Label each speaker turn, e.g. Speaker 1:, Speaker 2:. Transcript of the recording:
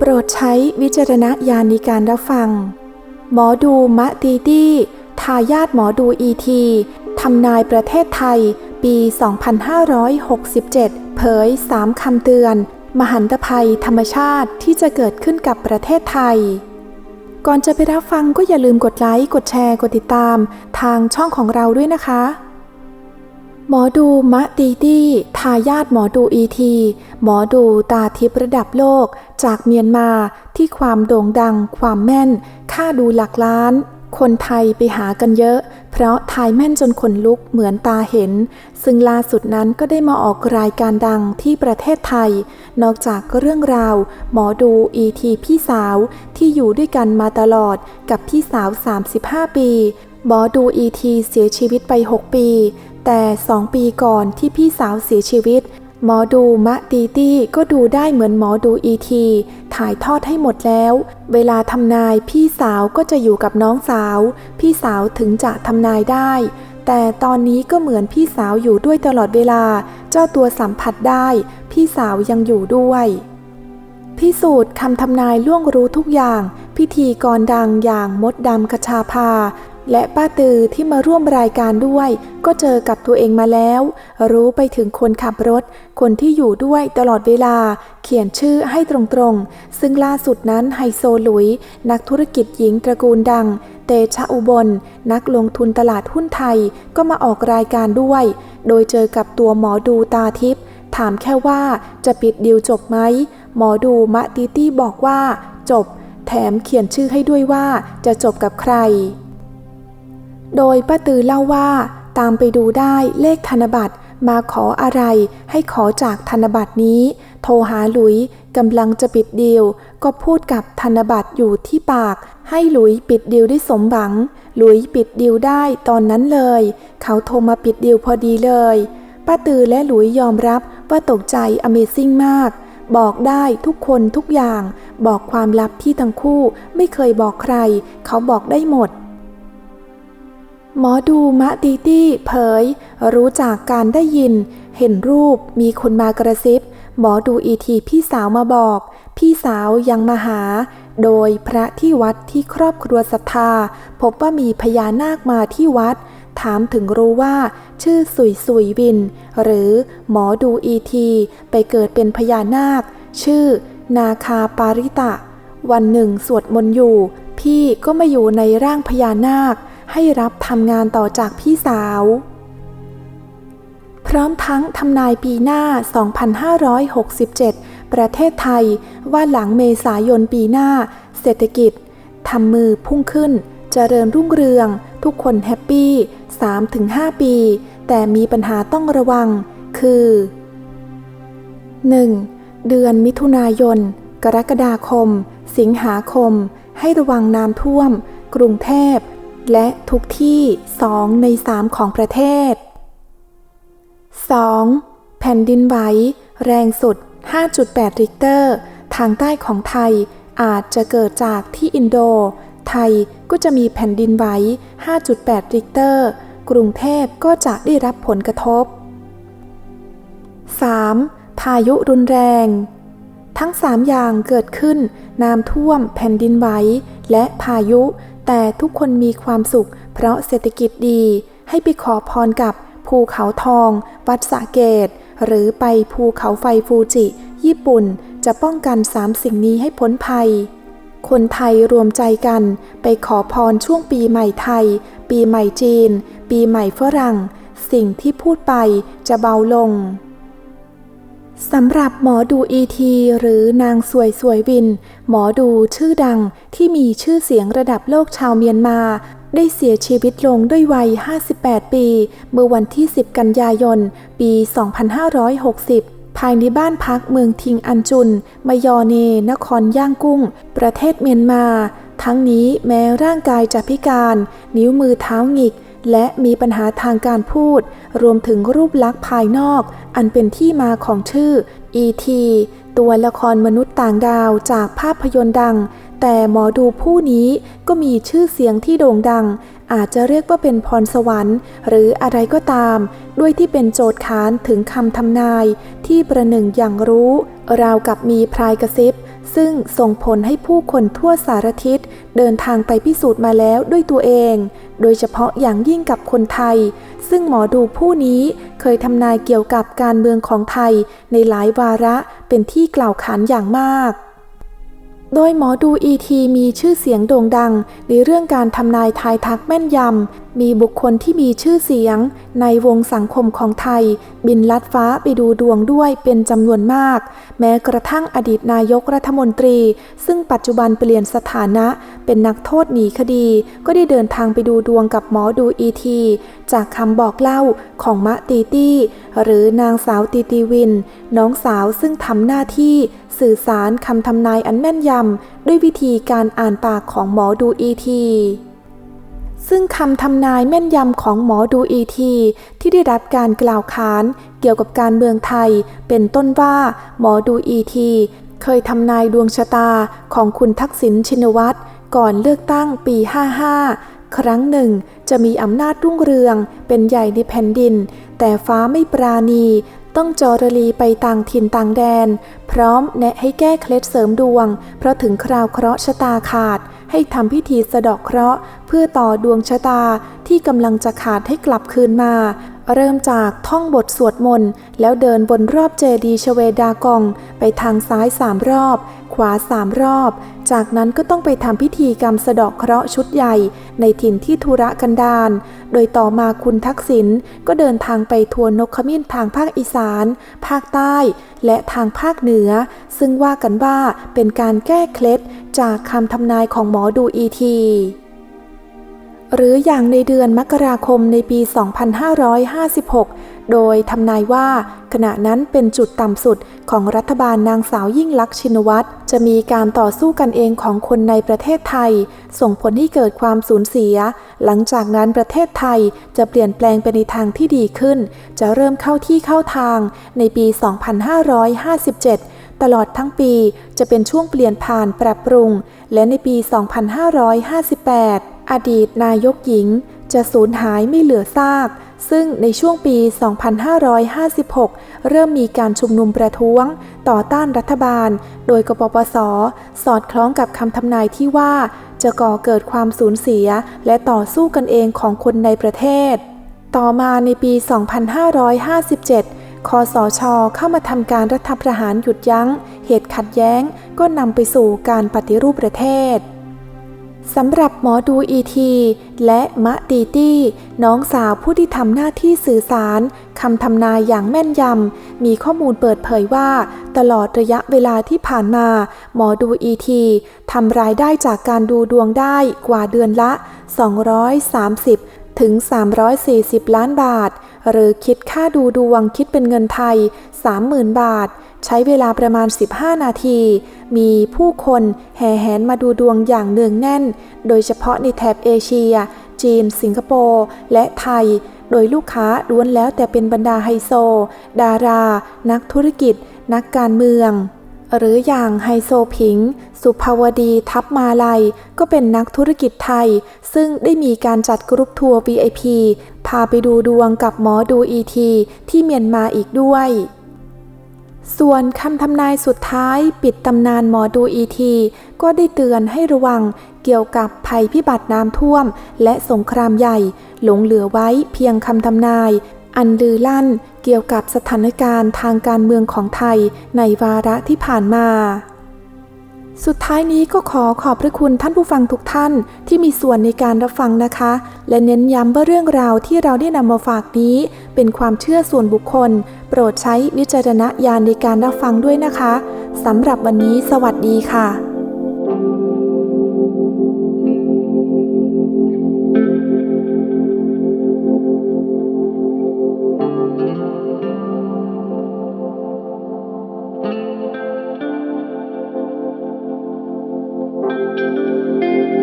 Speaker 1: โปรดใช้วิจารณญาณในการรับฟัง หมอดูมะตีตี้ทายาทหมอดูอีทีทำนายประเทศไทย ปี 2567 เผย 3 คำเตือน มหันตภัยธรรมชาติที่จะเกิดขึ้นกับประเทศไทย ก่อนจะไปรับฟังก็อย่าลืมกดไลค์ กดแชร์ กดติดตาม ทางช่องของเราด้วยนะคะ หมอดูมะตีตี้ทายาทหมอดูอีที หมอดูตาทิพระดับโลก จากเมียนมาที่ความโด่งดัง ความแม่น ค่าดูหลักล้าน คนไทยไปหากันเยอะ เพราะทายแม่นจนขนลุกเหมือนตาเห็น ซึ่งล่าสุดนั้นก็ได้มาออกรายการดังที่ประเทศไทย นอกจากเรื่องราว หมอดูอีทีพี่สาวที่อยู่ด้วยกันมาตลอดกับพี่สาว 35 ปีหมอดูอีทีเสียชีวิตไป 6 ปี แต่สองปีก่อนที่พี่สาวเสียชีวิต หมอดูมะตีตี้ก็ดูได้เหมือนหมอดูอีที ถ่ายทอดให้หมดแล้ว เวลาทำนายพี่สาวก็จะอยู่กับน้องสาว พี่สาวถึงจะทำนายได้ แต่ตอนนี้ก็เหมือนพี่สาวอยู่ด้วยตลอดเวลา เจ้าตัวสัมผัสได้ พี่สาวยังอยู่ด้วยพิสูจน์คำทำนายล่วงรู้ทุกอย่าง พิธีกรดังอย่างมดดำกชาพา และป้าตือที่มาร่วมรายการด้วย ก็เจอกับตัวเองมาแล้ว รู้ไปถึงคนขับรถ คนที่อยู่ด้วยตลอดเวลา เขียนชื่อให้ตรงๆ ซึ่งล่าสุดนั้นไฮโซหลุย นักธุรกิจหญิงตระกูลดัง เตชะอุบล นักลงทุนตลาดหุ้นไทยก็มาออกรายการด้วย โดยเจอกับตัวหมอดูตาทิพย์ถามแค่ว่าจะปิดดีลจบไหมหมอดูมะติตี้บอกว่า จบ แถมเขียนชื่อให้ด้วยว่าจะจบกับใคร โดยป้าตือเล่าว่าตามไปดูได้เลขธนบัตรมาขออะไร ให้ขอจากธนบัตรนี้ โทรหาหลุยกำลังจะปิดดีลก็พูดกับธนบัตรอยู่ที่ปาก ให้หลุยปิดดีลได้สมหวัง หลุยปิดดีลได้ตอนนั้นเลย เขาโทรมาปิดดีลพอดีเลยป้าตือและหลุยยอมรับว่าตกใจ Amazing มาก บอกได้ทุกคนทุกอย่าง บอกความลับที่ทั้งคู่ไม่เคยบอกใคร เขาบอกได้หมด หมอดูมะตีตี้เผย รู้จากการได้ยิน เห็นรูปมีคนมากระซิบ หมอดูอีทีพี่สาวมาบอก พี่สาวยังมาหา โดยพระที่วัดที่ครอบครัวศรัทธา พบว่ามีพญานาคมาที่วัด ถามถึงรู้ว่า ชื่อสุยสุยวิน หรือหมอดูอีทีไปเกิดเป็นพญานาค ชื่อ นาคาปาริตะ วันหนึ่งสวดมนต์อยู่ พี่ก็มาอยู่ในร่างพญานาค ให้รับทำงานต่อจากพี่สาว พร้อมทั้งทำนายปีหน้า 2567 ประเทศไทยว่าหลังเมษายนปีหน้า เศรษฐกิจทำมือพุ่งขึ้น เจริญรุ่งเรือง ทุกคนแฮปปี้ 3-5 ปี แต่มีปัญหาต้องระวัง คือ 1. เดือนมิถุนายน กรกฎาคม สิงหาคม ให้ระวังน้ำท่วม กรุงเทพ และทุกที่2ใน3ของประเทศ 2. แผ่นดินไหวแรงสุด 5.8 ริกเตอร์ ทางใต้ของไทยอาจจะเกิดจากที่อินโด ไทยก็จะมีแผ่นดินไหว 5.8 ริกเตอร์ กรุงเทพก็จะได้รับผลกระทบ 3. พายุรุนแรง ทั้ง 3 อย่างเกิดขึ้น น้ำท่วม แผ่นดินไหว และพายุ แต่ทุกคนมีความสุข เพราะเศรษฐกิจดี ให้ไปขอพรกับภูเขาทอง วัดสะเกตหรือไปภูเขาไฟฟูจิ ญี่ปุ่น จะป้องกันสามสิ่งนี้ให้พ้นภัย คนไทยรวมใจกัน ไปขอพรช่วงปีใหม่ไทย ปีใหม่จีน ปีใหม่ฝรั่ง สิ่งที่พูดไปจะเบาลง สำหรับหมอดูอีทีหรือนางสวยสวยวิน หมอดูชื่อดังที่มีชื่อเสียงระดับโลกชาวเมียนมา ได้เสียชีวิตลงด้วยวัย 58 ปี เมื่อวันที่ 10 กันยายน ปี 2560 ภายในบ้านพักเมืองทิงอันจุนมายอเน นครย่างกุ้ง ประเทศเมียนมา ทั้งนี้แม้ร่างกายจะพิการ นิ้วมือเท้าหงิก และมีปัญหาทางการพูด รวมถึงรูปลักษณ์ภายนอก อันเป็นที่มาของชื่อ E.T. ตัวละครมนุษย์ต่างดาวจากภาพยนตร์ดัง แต่หมอดูผู้นี้ก็มีชื่อเสียงที่โด่งดัง อาจจะเรียกว่าเป็นพรสวรรค์ หรืออะไรก็ตาม ด้วยที่เป็นโจทย์ขานถึงคำทำนาย ที่ประหนึ่งอย่างรู้ ราวกับมีพรายกระซิบซึ่งส่งผลให้ผู้คนทั่วสารทิศ เดินทางไปพิสูจน์มาแล้วด้วยตัวเอง โดยเฉพาะอย่างยิ่งกับคนไทย ซึ่งหมอดูผู้นี้เคยทำนายเกี่ยวกับการเมืองของไทยในหลายวาระเป็นที่กล่าวขานอย่างมาก โดยหมอดูอีทีมีชื่อเสียงโด่งดัง ในเรื่องการทำนายทายทักแม่นยำ มีบุคคลที่มีชื่อเสียง ในวงสังคมของไทย บินลัดฟ้าไปดูดวงด้วยเป็นจำนวนมาก แม้กระทั่งอดีตนายกรัฐมนตรี ซึ่งปัจจุบันเปลี่ยนสถานะ เป็นนักโทษหนีคดี ก็ได้เดินทางไปดูดวงกับหมอดูอีที จากคำบอกเล่าของมะตีตี้หรือนางสาวตีตีวิน น้องสาวซึ่งทำหน้าที่ สื่อสารคำทำนายอันแม่นยำด้วยวิธีการอ่านปากของหมอดูอีทีซึ่งคำทำนายแม่นยำของหมอดูอีที ที่ได้รับการกล่าวขานเกี่ยวกับการเมืองไทย เป็นต้นว่าหมอดูอีที เคยทำนายดวงชะตาของคุณทักษิณชินวัตรก่อนเลือกตั้งปี 55 ครั้งหนึ่งจะมีอำนาจรุ่งเรืองเป็นใหญ่ในแผ่นดิน แต่ฟ้าไม่ปราณี ต้องจอรลีไปต่างถิ่นต่างแดน พร้อมแนะให้แก้เคล็ดเสริมดวง เพราะถึงคราวเคราะห์ชะตาขาด ให้ทำพิธีสะดอกเคราะห์ เพื่อต่อดวงชะตาที่กำลังจะขาดให้กลับคืนมา เริ่มจากท่องบทสวดมนต์ แล้วเดินบนรอบเจดีย์ชเวดากอง ไปทางซ้ายสามรอบ ขวาสามรอบ จากนั้นก็ต้องไปทำพิธีกรรมสะเดาะเคราะห์ชุดใหญ่ ในถิ่นที่ธุระกันดาร โดยต่อมาคุณทักษิณก็เดินทางไปทัวร์นกขมิ้นทางภาคอีสาน ภาคใต้ และทางภาคเหนือ ซึ่งว่ากันว่าเป็นการแก้เคล็ดจากคำทำนายของหมอดูอีที หรืออย่างในเดือนมกราคมในปี 2556 โดยทำนายว่าขณะนั้นเป็นจุดต่ำสุดของรัฐบาลนางสาวยิ่งลักษณ์ชินวัตรจะมีการต่อสู้กันเองของคนในประเทศไทย ส่งผลให้เกิดความสูญเสีย หลังจากนั้นประเทศไทยจะเปลี่ยนแปลงไปในทางที่ดีขึ้น จะเริ่มเข้าที่เข้าทางในปี 2557ตลอดทั้งปีจะเป็นช่วงเปลี่ยนผ่านปรับปรุง และในปี 2558 อดีตนายกหญิงจะสูญหายไม่เหลือซาก ซึ่งในช่วงปี 2556 เริ่มมีการชุมนุมประท้วง ต่อต้านรัฐบาล โดยกปปส สอดคล้องกับคำทำนายที่ว่า จะก่อเกิดความสูญเสีย และต่อสู้กันเองของคนในประเทศ ต่อมาในปี 2557 คอสช เข้ามาทำการรัฐประหารหยุดยั้ง เหตุขัดแย้งก็นำไปสู่การปฏิรูปประเทศ สำหรับหมอดูอีทีและมะตีตี้ น้องสาวผู้ที่ทำหน้าที่สื่อสารคำทำนายอย่างแม่นยำ มีข้อมูลเปิดเผยว่า ตลอดระยะเวลาที่ผ่านมา หมอดูอีทีทำรายได้จากการดูดวงได้กว่าเดือนละ 230 ถึง 340 ล้านบาท หรือคิดค่าดูดวงคิดเป็นเงินไทย 30,000 บาท ใช้เวลาประมาณ 15 นาที มีผู้คนแห่แหนมาดูดวงอย่างเนืองแน่น โดยเฉพาะในแถบเอเชีย จีน สิงคโปร์และไทย โดยลูกค้าล้วนแล้วแต่เป็นบรรดาไฮโซ ดารา นักธุรกิจ นักการเมือง หรืออย่างไฮโซผิง สุภาวดีทัพมาลัย ก็เป็นนักธุรกิจไทย ซึ่งได้มีการจัดกรุ๊ปทัวร์ VIP พาไปดูดวงกับหมอดูอีทีที่เมียนมาอีกด้วย ส่วนคำทำนายสุดท้ายปิดตำนานหมอดูอีที ก็ได้เตือนให้ระวังเกี่ยวกับภัยพิบัติน้ำท่วม และสงครามใหญ่ หลงเหลือไว้เพียงคำทำนาย อันลือลั่นเกี่ยวกับสถานการณ์ทางการเมืองของไทยในวาระที่ผ่านมา สุดท้ายนี้ก็ขอขอบพระคุณท่านผู้ฟังทุกท่านที่มีส่วนในการรับฟังนะคะ และเน้นย้ำว่าเรื่องราวที่เราได้นำมาฝากนี้ เป็นความเชื่อส่วนบุคคล โปรดใช้วิจารณญาณในการรับฟังด้วยนะคะสำหรับวันนี้สวัสดีค่ะ